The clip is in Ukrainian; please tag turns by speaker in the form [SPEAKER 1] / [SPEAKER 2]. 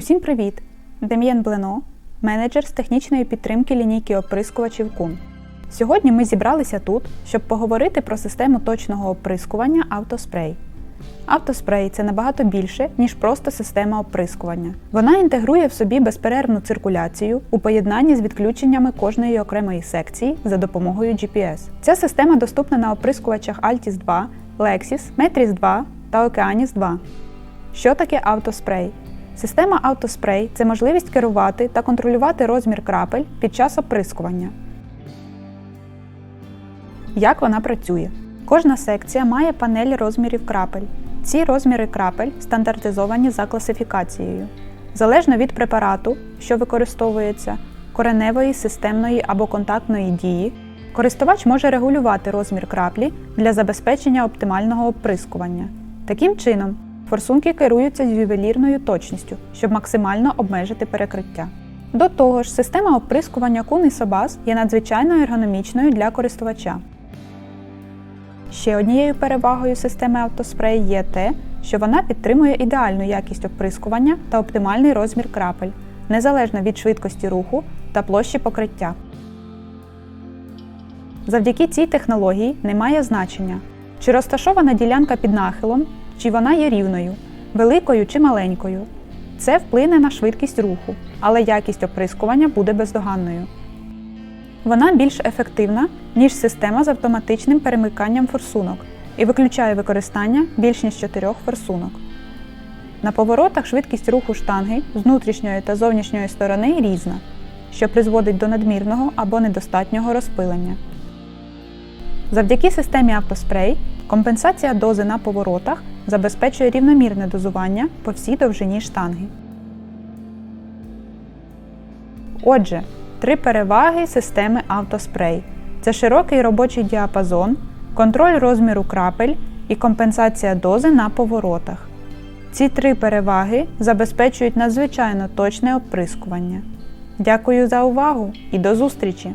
[SPEAKER 1] Усім привіт! Дем'єн Блено, менеджер з технічної підтримки лінійки оприскувачів Кун. Сьогодні ми зібралися тут, щоб поговорити про систему точного оприскування автоспрей. Автоспрей це набагато більше, ніж просто система оприскування. Вона інтегрує в собі безперервну циркуляцію у поєднанні з відключеннями кожної окремої секції за допомогою GPS. Ця система доступна на оприскувачах Altis 2, Lexis, Metris 2 та Okeanis 2. Що таке автоспрей? Система автоспрей це можливість керувати та контролювати розмір крапель під час оприскування. Як вона працює? Кожна секція має панель розмірів крапель. Ці розміри крапель стандартизовані за класифікацією. Залежно від препарату, що використовується, кореневої, системної або контактної дії, користувач може регулювати розмір краплі для забезпечення оптимального оприскування. Таким чином, форсунки керуються з ювелірною точністю, щоб максимально обмежити перекриття. До того ж, система оприскування Кун і Собас є надзвичайно ергономічною для користувача. Ще однією перевагою системи автоспрей є те, що вона підтримує ідеальну якість оприскування та оптимальний розмір крапель, незалежно від швидкості руху та площі покриття. Завдяки цій технології немає значення, чи розташована ділянка під нахилом, чи вона є рівною, великою чи маленькою. Це вплине на швидкість руху, але якість оприскування буде бездоганною. Вона більш ефективна, ніж система з автоматичним перемиканням форсунок і виключає використання більш ніж чотирьох форсунок. На поворотах швидкість руху штанги з внутрішньої та зовнішньої сторони різна, що призводить до надмірного або недостатнього розпилення. Завдяки системі автоспрей компенсація дози на поворотах забезпечує рівномірне дозування по всій довжині штанги. Отже, три переваги системи автоспрей це широкий робочий діапазон, контроль розміру крапель і компенсація дози на поворотах. Ці три переваги забезпечують надзвичайно точне оприскування. Дякую за увагу і до зустрічі!